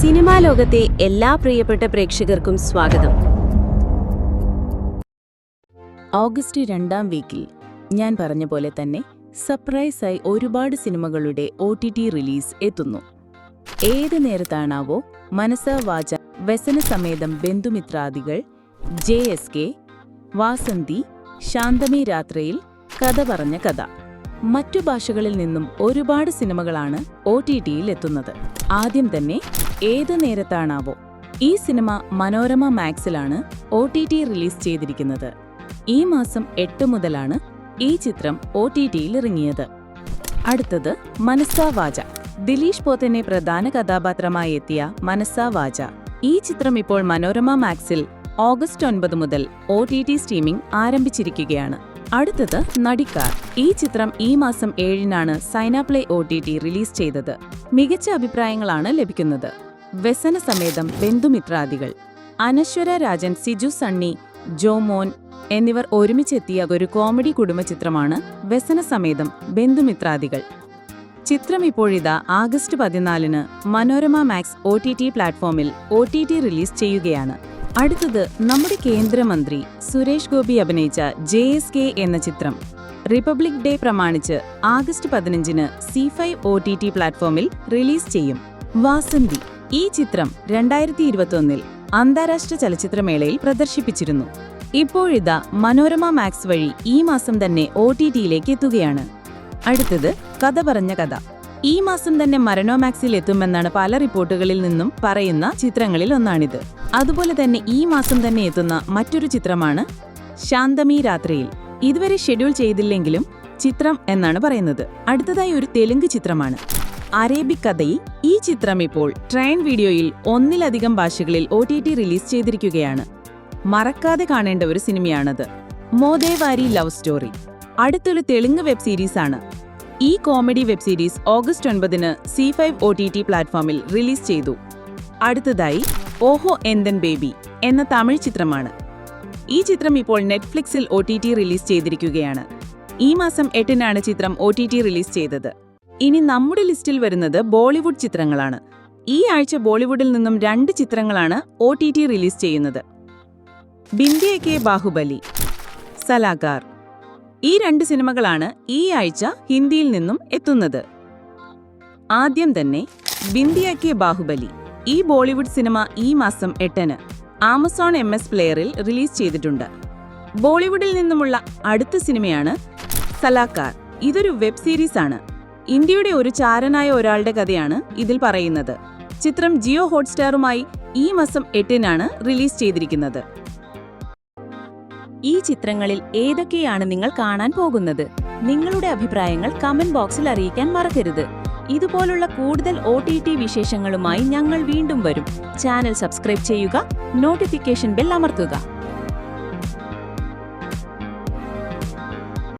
Cinema ലോകത്തെ എല്ലാ പ്രിയപ്പെട്ട പ്രേക്ഷകർക്കും സ്വാഗതം. ഓഗസ്റ്റ് രണ്ടാം വീക്കിൽ ഞാൻ പറഞ്ഞ പോലെ തന്നെ സർപ്രൈസായി ഒരുപാട് സിനിമകളുടെ ഒ ടി ടി റിലീസ് എത്തുന്നു. ഏത് നേരത്താണാവോ മനസ വാച വ്യസനസമേതം ബന്ധുമിത്രാദികൾ ജെ എസ് കെ വാസന്തി ശാന്തമി രാത്രിയിൽ കഥ പറഞ്ഞ കഥ. മറ്റു ഭാഷകളിൽ നിന്നും ഒരുപാട് സിനിമകളാണ് ഒ ടി ടിയിൽ എത്തുന്നത്. ആദ്യം തന്നെ ഏത് നേരത്താണാവോ. ഈ സിനിമ മനോരമ മാക്സിലാണ് ഒ ടി ടി റിലീസ് ചെയ്തിരിക്കുന്നത്. ഈ മാസം എട്ട് മുതലാണ് ഈ ചിത്രം ഒ ടി ടിയിൽ ഇറങ്ങിയത്. അടുത്തത് മനസ്സാ വാച ദിലീഷ് പോത്തനെ പ്രധാന കഥാപാത്രമായി എത്തിയ മനസ്സാ വാച ഈ ചിത്രം ഇപ്പോൾ മനോരമ മാക്സിൽ ഓഗസ്റ്റ് ഒൻപത് മുതൽ ഒ ടി ടി സ്ട്രീമിംഗ് ആരംഭിച്ചിരിക്കുകയാണ്. അടുത്തത് നടിക്കാർ. ഈ ചിത്രം ഈ മാസം ഏഴിനാണ് Saina Play O T T release ചെയ്തത്. മികച്ച അഭിപ്രായങ്ങളാണ് ലഭിക്കുന്നത്. വ്യസന സമേതം ബന്ധുമിത്രാദികൾ. അനശ്വര രാജൻ സിജു സണ്ണി ജോമോൻ എന്നിവർ ഒരുമിച്ചെത്തിയ ഒരു കോമഡി കുടുംബ ചിത്രമാണ് വ്യസന സമേതം ബന്ധുമിത്രാദികൾ. ചിത്രം ഇപ്പോഴിതാ ആഗസ്റ്റ് പതിനാലിന് Manorama Max O T T പ്ലാറ്റ്ഫോമിൽ ഒ ടി ടി റിലീസ് ചെയ്യുകയാണ്. അടുത്തത് നമ്മുടെ കേന്ദ്രമന്ത്രി സുരേഷ് ഗോപി അഭിനയിച്ച ജെ എസ് കെ എന്ന ചിത്രം. റിപ്പബ്ലിക് ഡേ പ്രമാണിച്ച് ആഗസ്റ്റ് പതിനഞ്ചിന് Zee five O T T പ്ലാറ്റ്ഫോമിൽ റിലീസ് ചെയ്യും. വാസന്തി ഈ ചിത്രം രണ്ടായിരത്തി ഇരുപത്തൊന്നിൽ അന്താരാഷ്ട്ര ചലച്ചിത്രമേളയിൽ പ്രദർശിപ്പിച്ചിരുന്നു. ഇപ്പോഴിതാ മനോരമ മാക്സ് വഴി ഈ മാസം തന്നെ ഒ ടി ടിയിലേക്ക് എത്തുകയാണ്. അടുത്തത് കഥ പറഞ്ഞ കഥ. ഈ മാസം തന്നെ മരണോമാക്സിൽ എത്തുമെന്നാണ് പല റിപ്പോർട്ടുകളിൽ നിന്നും പറയുന്ന ചിത്രങ്ങളിൽ ഒന്നാണിത്. അതുപോലെ തന്നെ ഈ മാസം തന്നെ എത്തുന്ന മറ്റൊരു ചിത്രമാണ് ശാന്തമി രാത്രിയിൽ. ഇതുവരെ ഷെഡ്യൂൾ ചെയ്തില്ലെങ്കിലും ചിത്രം എന്നാണ് പറയുന്നത്. അടുത്തതായി ഒരു തെലുങ്ക് ചിത്രമാണ്. അറേബിക് കഥയിൽ ഈ ചിത്രം ഇപ്പോൾ ട്രെയിൻ വീഡിയോയിൽ ഒന്നിലധികം ഭാഷകളിൽ ഒ റിലീസ് ചെയ്തിരിക്കുകയാണ്. മറക്കാതെ കാണേണ്ട ഒരു സിനിമയാണത്. Mothevari love story. അടുത്തൊരു തെലുങ്ക് വെബ് സീരീസാണ്. ഈ കോമഡി വെബ് സീരീസ് ഓഗസ്റ്റ് ഒൻപതിന് Zee five O T T പ്ലാറ്റ്ഫോമിൽ റിലീസ് ചെയ്തു. അടുത്തതായി ഓഹോ എന്തൻ ബേബി എന്ന തമിഴ് ചിത്രമാണ്. ഈ ചിത്രം ഇപ്പോൾ നെറ്റ്ഫ്ലിക്സിൽ ഒ റിലീസ് ചെയ്തിരിക്കുകയാണ്. ഈ മാസം എട്ടിനാണ് ചിത്രം ഒ റിലീസ് ചെയ്തത്. ഇനി നമ്മുടെ ലിസ്റ്റിൽ വരുന്നത് ബോളിവുഡ് ചിത്രങ്ങളാണ്. ഈ ആഴ്ച ബോളിവുഡിൽ നിന്നും രണ്ട് ചിത്രങ്ങളാണ് ഒ റിലീസ് ചെയ്യുന്നത്. ബിന്ദിയ കെ ബാഹുബലി സലാഗാർ. ഈ രണ്ട് സിനിമകളാണ് ഈ ആഴ്ച ഹിന്ദിയിൽ നിന്നും എത്തുന്നത്. ആദ്യം തന്നെ ബിന്ദിയ കെ ബാഹുബലി. ഈ ബോളിവുഡ് സിനിമ ഈ മാസം എട്ടിന് ആമസോൺ എം എസ് പ്ലെയറിൽ റിലീസ് ചെയ്തിട്ടുണ്ട്. ബോളിവുഡിൽ നിന്നുമുള്ള അടുത്ത സിനിമയാണ് സലാക്കാർ. ഇതൊരു വെബ് സീരീസ് ആണ് ഇന്ത്യയുടെ ഒരു ചാരനായ ഒരാളുടെ കഥയാണ് ഇതിൽ പറയുന്നത്. ചിത്രം ജിയോ ഹോട്ട്സ്റ്റാറുമായി ഈ മാസം എട്ടിനാണ് റിലീസ് ചെയ്തിരിക്കുന്നത്. ഈ ചിത്രങ്ങളിൽ ഏതൊക്കെയാണ് നിങ്ങൾ കാണാൻ പോകുന്നത്? നിങ്ങളുടെ അഭിപ്രായങ്ങൾ കമന്റ് ബോക്സിൽ അറിയിക്കാൻ മറക്കരുത്. ഇതുപോലുള്ള കൂടുതൽ ഒ ടി ടി വിശേഷങ്ങളുമായി ഞങ്ങൾ വീണ്ടും വരും. ചാനൽ സബ്സ്ക്രൈബ് ചെയ്യുക നോട്ടിഫിക്കേഷൻ ബെൽ അമർത്തുക.